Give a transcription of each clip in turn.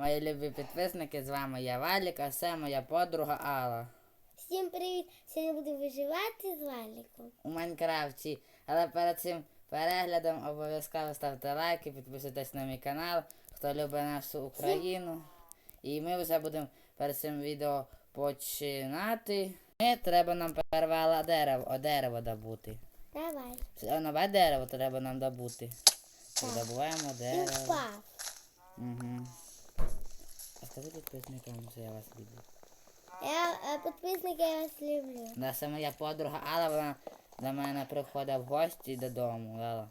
Мої любі підписники, з вами я Валік, а це моя подруга Алла. Всім привіт! Сьогодні буду виживати з Валіком. У Майнкрафті. Але перед цим переглядом обов'язково ставте лайки, підписуйтесь на мій канал, хто любить нашу Україну. І ми вже будемо перед цим відео починати. Ми треба нам перервало дерево, о, дерево добути. Давай. Все, Нове дерево треба нам добути. Так. Добуваємо Він дерево. впав. Угу. Скажи підписникам, що я вас люблю. Я е, підписники, я вас люблю. Да, це моя подруга Алла, вона до мене приходить в гості додому. Алла.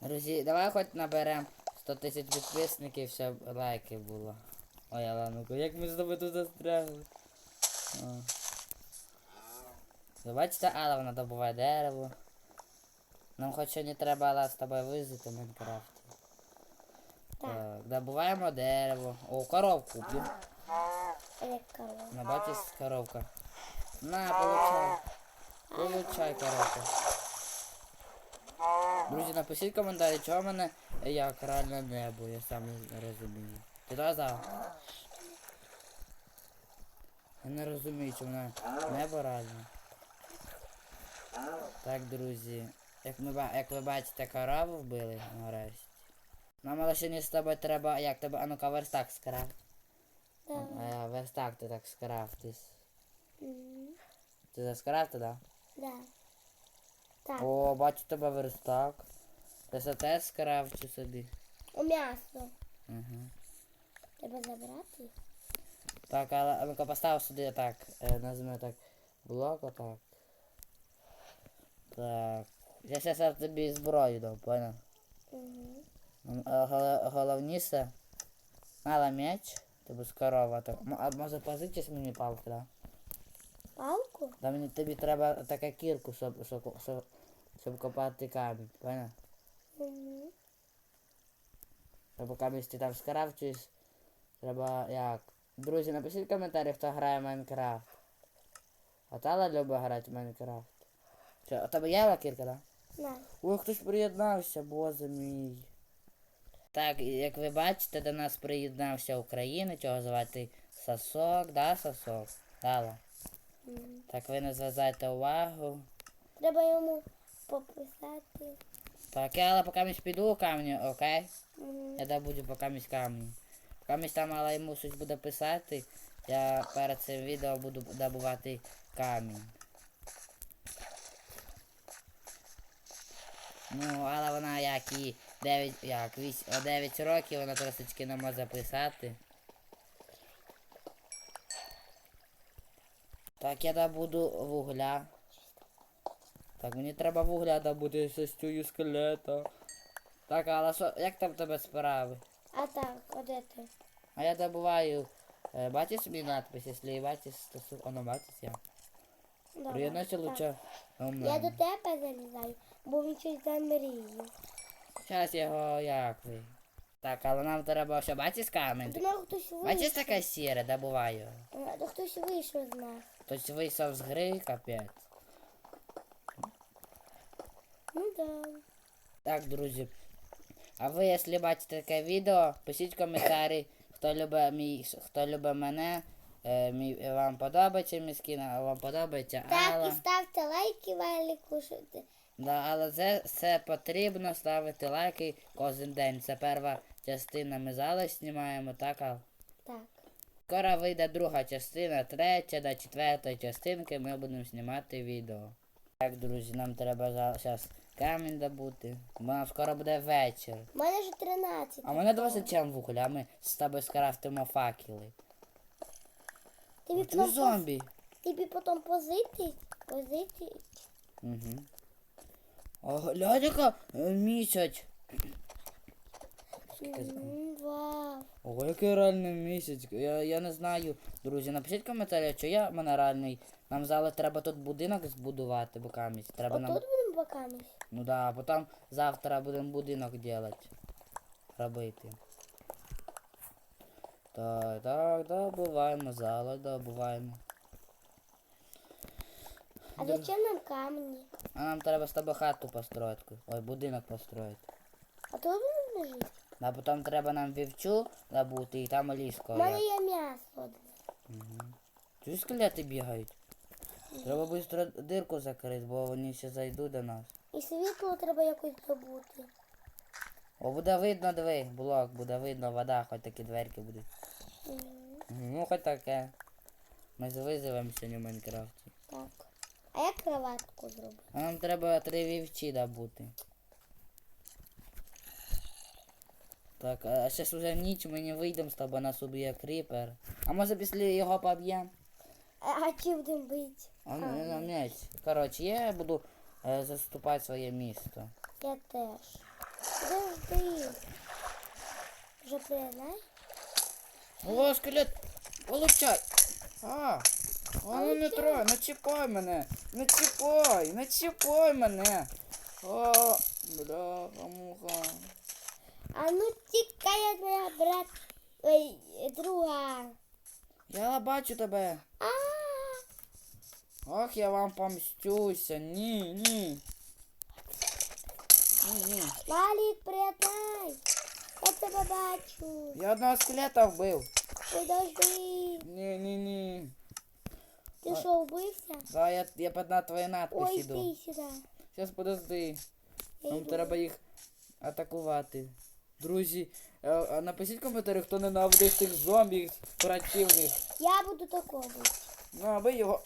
Друзі, давай хоч наберемо 100 тисяч підписників, щоб лайків було. Ой, Алла, ну як ми з тобою тут застрягли? Бачите, Алла, вона добуває дерево. Нам хоч сьогодні треба Алла з тобою визити в Майнкрафті. Так, добуваємо дерево. О, коровку корова. На бачиш коровка. На, получай. Получай коровка. Друзі, напишіть в коментарі, чого в мене як реальне небо, я сам не розумію. Ти казав? Я не розумію, в мене небо реальне. Так, друзі. Як, ми, як ви бачите, корову вбили нарешті. Нам але не з тобою треба, як тебе, а ну-ка верстак скрав. А, верстак ти так скрафтиш. М. Ти заскрафти, да? Да. Так, О, бачу тебе верстак. Ти це теж скрафчу собі. у м'ясо. Угу. Треба забрати. Так, але ну-ка постав сюди так. Е, так. Блок отак. Так. Я зараз тобі зброю дам, понял? Угу. А Головніше. Мала меч. Тобі корова. Так. М- А може позичиш мені палку, да? Палку? Да мені тобі треба така кірку, щоб, щоб, щоб, щоб копати камінь, понял? Угу. Поки місць ти там скрафчуєш, треба як. Друзі, напишіть в коментарі, хто грає в Майнкрафт. А Тала любить грати в Майнкрафт. Що, у тебе є лакірка, да? На. Ой, хтось приєднався, боже мій. Так, як ви бачите, до нас приєднався українець, його звати Сосок, да, Сосок? Тала. М. Так ви не зважайте увагу. Треба йому пописати. Так, я але поки місь піду у камні, окей? Угу. Я добуду поки місь камні. Поки місь там але йому щось буде писати, я перед цим відео буду добувати камінь. Ну, але вона як і 9, як, 8, 9 років, вона трошечки не може писати. Так, я добуду вугля. Так, мені треба вугля добути, я ще скелета. Так, але що, як там тебе справи? А так, от це. А я добуваю. Е, бачиш мій надпис, якщо бачиш стосу. Оно бачиш я. Давай. Приєднайся лучше Я до тебе залізаю, бо він щось замріє. Зараз його як ви. Так, але нам треба що, бачиш камінь? Мене хтось Бачиш вийшов. таке сіре, добуваю. А, то хтось вийшов з нас. Хтось вийшов з гри, капець. Ну да. Так, друзі. А ви, якщо бачите таке відео, пишіть коментарі, хто любить мій, хто любить мене. Е, мій, вам подобається мій скін, а вам подобається Так, Алла. і ставте лайки, Валіку, але це, це потрібно ставити лайки кожен день. Це перша частина. Ми зараз знімаємо, так? Ал? Так. Скоро вийде друга частина, третя до четвертої частинки ми будемо знімати відео. Так, друзі, нам треба зараз камінь добути. Бо нам скоро буде вечір. У мене вже 13. А в мене 20 чим вугля, а ми з тобою скрафтимо факели. Тобі Чу потім, зомбі. тобі потім позитить, позитить. Угу. О, глянь, яка е, місяць. Ого, який реальний місяць. Я, я не знаю. Друзі, напишіть в коментарі, чи я мене реальний. Нам зараз треба тут будинок збудувати, бо камінь. Треба нам. Отут будемо боками. Ну да, а потім завтра будемо будинок робити. Робити. Так, так, добуваємо зало, добуваємо. А зачем нам камні? А нам треба з тобою хату построїти. Ой, будинок построїти. А тут будемо жити? А потім треба нам вівчу забути і там У ліжко. мене є м'ясо. Чуєш, скелети бігають? Треба швидко дирку закрити, бо вони ще зайдуть до нас. І світло треба якось добути. О, буде видно, диви, блок, буде видно, вода, хоч такі дверки будуть. М, Мгм, Ну, хоч таке. Ми визовемо сьогодні в Майнкрафті. Так. А як кроватку зробити? А нам треба три вівчі добути. Так, а зараз вже ніч, ми не вийдемо з тобою, нас уб'є кріпер. А може після його поб'ємо? А, а чи будемо бити? А, ну, ну, м'яч. Коротше, я буду е, заступати своє місто. Я теж. Подожди. Вже приєднай? О, скелет! Получай! А! А ну не Получай. трой, не чіпай мене! Не чіпай! Не чіпай мене! О, бляха, муха. А ну тікай від моя брат. Ой, друга. Я бачу тебе. А, Ох, я вам помстюся. Ні, ні. Ні, ні. Валік, приєднай. Я тебе бачу. Я одного скелета вбив. Подожди. Ні, ні, ні. Ти що, вбився? Да, я, я під на твої надпись Ой, іду. ти сюди. Зараз подожди. Я Нам йду. треба їх атакувати. Друзі, е, а напишіть в коментарі, хто ненавидить цих зомбі противних. Я буду тако бити. Ну, аби його.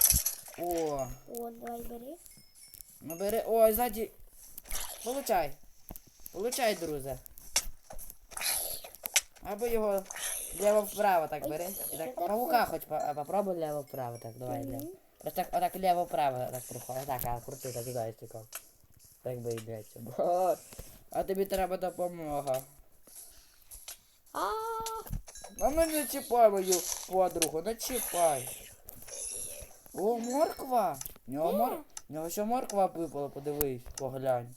О, О, давай бери. ну бери. Ой, ззаді. Получай. Получай, друже. Аби його лево-вправо так бери. І так, що паука хоч попробуй лево-вправо. Так, давай, лево. Просто так, отак лево-вправо так приходить. Так, а крути, так туди стікав. Так би йдеться. Бо- А тобі треба допомога. А, А ну не чіпай мою подругу, не чіпай. О, морква. В нього, мор... в нього ще морква випала, подивись, поглянь.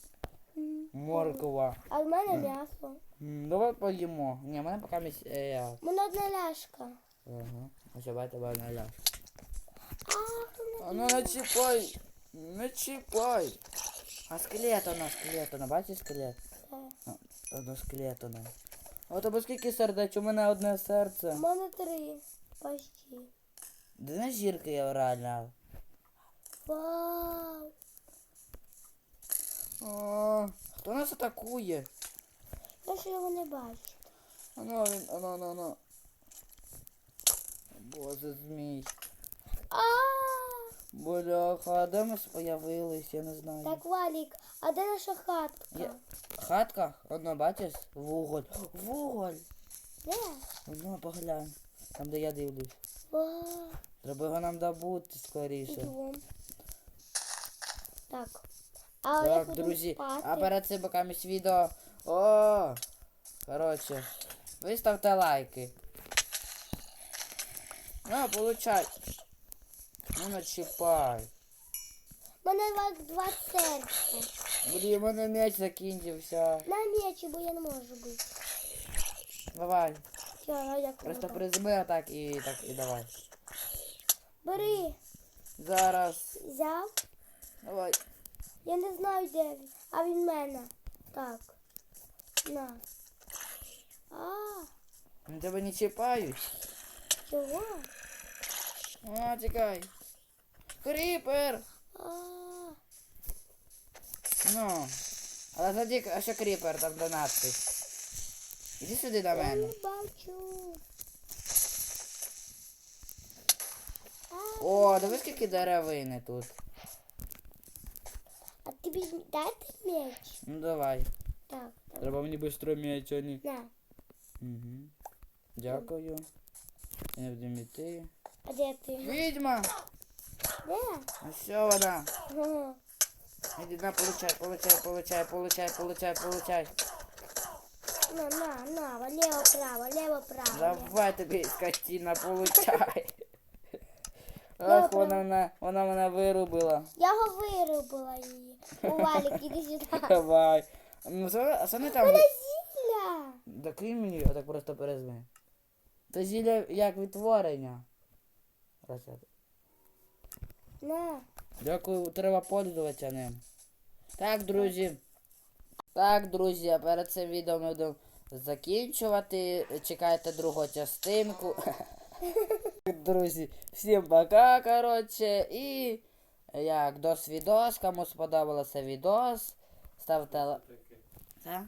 Морква. а в мене м'ясо. Давай поїмо. Ні, в мене поки місь... Е. У мене одна ляшка. Ага. Ось я тебе наляв. А, А ну не чіпай. Не чіпай. А скелет вона, скелет вона, бачиш скелет? Це. Одно скелет вона. А у тебе скільки сердець? У мене одне серце. У мене три. Почти. Де на зірки я реально? Вау. Хто нас атакує? Я ж його не бачу. Оно він, оно, оно, оно. Боже, змій. А, Бляха, а де ми появились, я не знаю. так, Валік, а де наша хатка? Я- Хатка, одно, бачиш? Вуголь. Вуголь. Де? Одно, поглянь. Там, де я дивлюсь. Вау. Треба його нам добути скоріше. Ідем. Так. А Так, друзі, а перед цим поки відео. О! Коротше, виставте лайки. На, получай. Ну не чіпай. У мене Валік два серця. Блін, у мене м'яч закінчився. На м'ячі, бо я не можу бути. Давай. Все, я як Просто призми отак і так і давай. Бери. Зараз. Взяв. Давай. Я не знаю, де він. А він в мене. Так. На. А, Ну, Тебе не чіпають. чого? А, тікай. Кріпер! А, Ну. Але тоді, а що кріпер, там де надпис. Іди сюди до я мене. не бачу. О, диви скільки деревини тут. а тобі дати м'яч? Ну давай. Так. Треба мені швидко м'яч, а ні. На. Угу. Дякую. Я буду йти. А де ти? Відьма! Де? Ну що вона? Ага. Іди на, получай, получай, получай, получай, получай, получай. На, на, на, лево, право, лево, право. Давай тобі, скотина, получай. Ах, вона, мене- вона мене вирубила. Я його вирубила її. У Валік, іди сюди. Давай. Ну, це, а це не там. Вона зілля. Да кинь мені, а так просто перезми. Це зілля як відтворення. Раз На. Дякую, треба пользуватися ним. Так, друзі. Так, друзі, а перед цим відео ми будемо закінчувати. Чекайте другу частинку. Друзі, всім пока, коротше. І як дос відос, кому сподобався відос, ставте. л- Та?